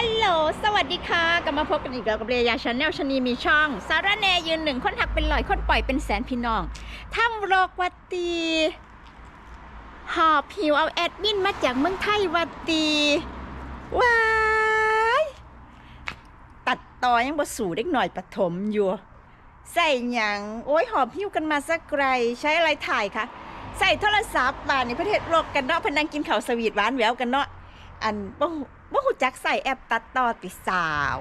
ฮัลโหล สวัสดีค่ะ กลับมาพบกันอีกแล้วกับเรียาชาแนลชนีมีช่อง สารแนยืนหนึ่งคนหักเป็นลอยคนปล่อยเป็นแสนพี่น้องทำโรควัตตี หอบผิวเอาแอดมินมาจากเมืองไทยวัตตีว้ายตัดต่อยังบ่สู่เด็กหน่อยปฐมอยู่ใส่หยังโอ้ยหอบหิวกันมาสักไกล ใช้อะไรถ่ายคะใส่โทรศัพท์บานในประเทศโลกกันเนาะพนังกินข้าวสวีทหวานแหววกันเนาะอันบ่ฮู้ บ่หูจักใส่แอปตัดต่อติสาว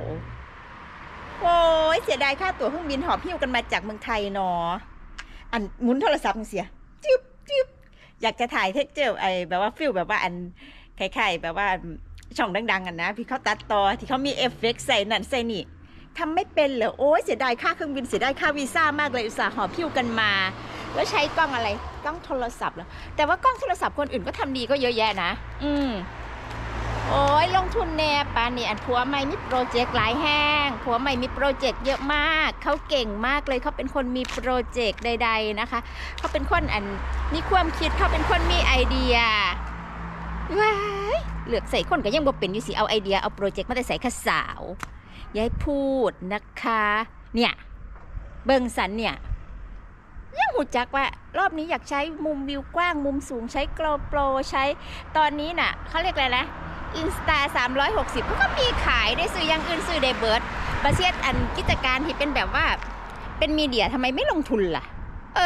โอ้ยเสียดายค่าตั๋วเครื่องบินหอบหิ้วกันมาจากเมืองไทยเนาะอันหมุนโทรศัพท์เสียจึ๊บจึ๊บอยากจะถ่ายเทคเจอร์ไอแบบว่าฟิลแบบว่าอันคล้ายๆแบบว่าช่องดังๆกันนะพี่เขาตัดต่อที่เขามีเอฟเฟกใส่นั่นใส่นี่ทำไม่เป็นเหรอโอ้ยเสียดายค่าเครื่องบินเสียดายค่าวีซ่ามากเลยอุตส่าห์หอบหิ้วกันมา แล้วใช้กล้องอะไรกล้องโทรศัพท์เหรอแต่ว่ากล้องโทรศัพท์คนอื่นก็ทำดีก็เยอะแยะนะ อืม โอ้ยลงทุนแน่ปานนี่อันผัวใหม่มีโปรเจกต์หลายแห้งผัวใหม่มีโปรเจกต์เยอะมาก เขาเก่งมากเลยเขาเป็นคนมีโปรเจกต์ใด ๆนะคะ เขาเป็นคนอันมีความคิดเขาเป็นคนมีไอเดียว้ายเหลือกใส่คนก็ยังบ่เป็นอยู่สิเอาไอเดียเอาโปรเจกต์มาแต่ใส่ข้าสาวยายพูดนะคะ เนี่ยเบิงสันเนี่ยยังหูจักว่ารอบนี้อยากใช้มุมวิวกว้างมุมสูงใช้โกลโปรใช้ตอนนี้น่ะเขาเรียกอะไรนะ อินสตา360เขาก็มีขายได้ซื้ออยังอื่นซื้อได้เบิร์ดประเทศอันกิจการที่เป็นแบบว่าเป็นมีเดียทำไมไม่ลงทุนล่ะ เอ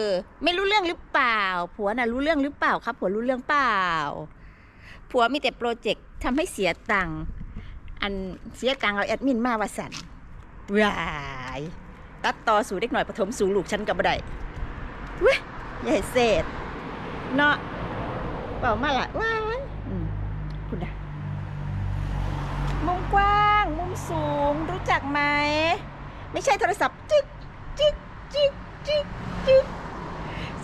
อ ไม่รู้เรื่องหรือเปล่า ผัวน่ะรู้เรื่องหรือเปล่าครับ ผัวรู้เรื่องเปล่า ผัวมีแต่โปรเจกต์ทำให้เสียตังค์อันเสียตังค์เอาแอดมินมาว่าสันวายตัดต่อสู่เด็กหน่อยปฐมสู่ลูกฉันกับบ่ได้เว้ยให้เศษเนาะเปล่ามาละว้าย คุณนะมุมกว้าง มุมสูง รู้จักไหม ไม่ใช่โทรศัพท์จึ๊กจึ๊กจึ๊กจึ๊กจึ๊ก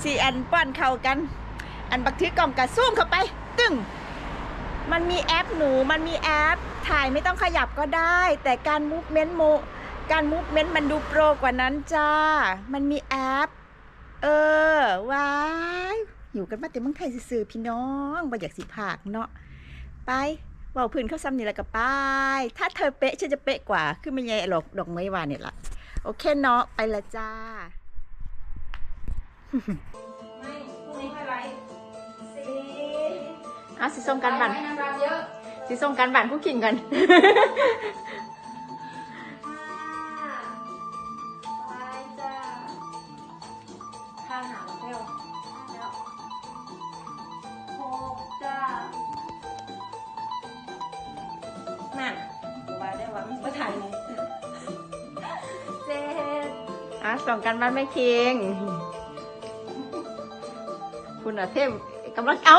สี่อันป้อนเข้ากัน อันบักถือกล่องกระซูมเข้าไป ตึ้งมันมีแอปหนูมันมีแอป ถ่ายไม่ต้องขยับก็ได้ แต่การมูฟเมนต์โมการมูฟเมนต์มันดูโปรกว่านั้นจ้า มันมีแอป เออ ว้าย อยู่กันมาแต่เมืองไทยซื่อๆพี่น้องบ่อยากสิผากเนาะ ไปเว่าพื้นเขาซ้ำนี่แหละก็ไป ถ้าเธอเป๊ะฉันจะเป๊ะกว่า คือไม่ใช่หรอกดอกไม้หวานเนี่ยละโอเคเนาะไปละจ้า ไม่พรุ่งนี้ค่อยไลฟ์เอาสิส่งการบันไลฟ์ให้น้ำรับเยอะสิส่งการบันผู้ขิงกัน ห้าไลฟ์จ้าข้างหาเร็วแล้วหกจ้า อะส่งกันบ้านไม่คิง คุณอาเทพกำลังเอา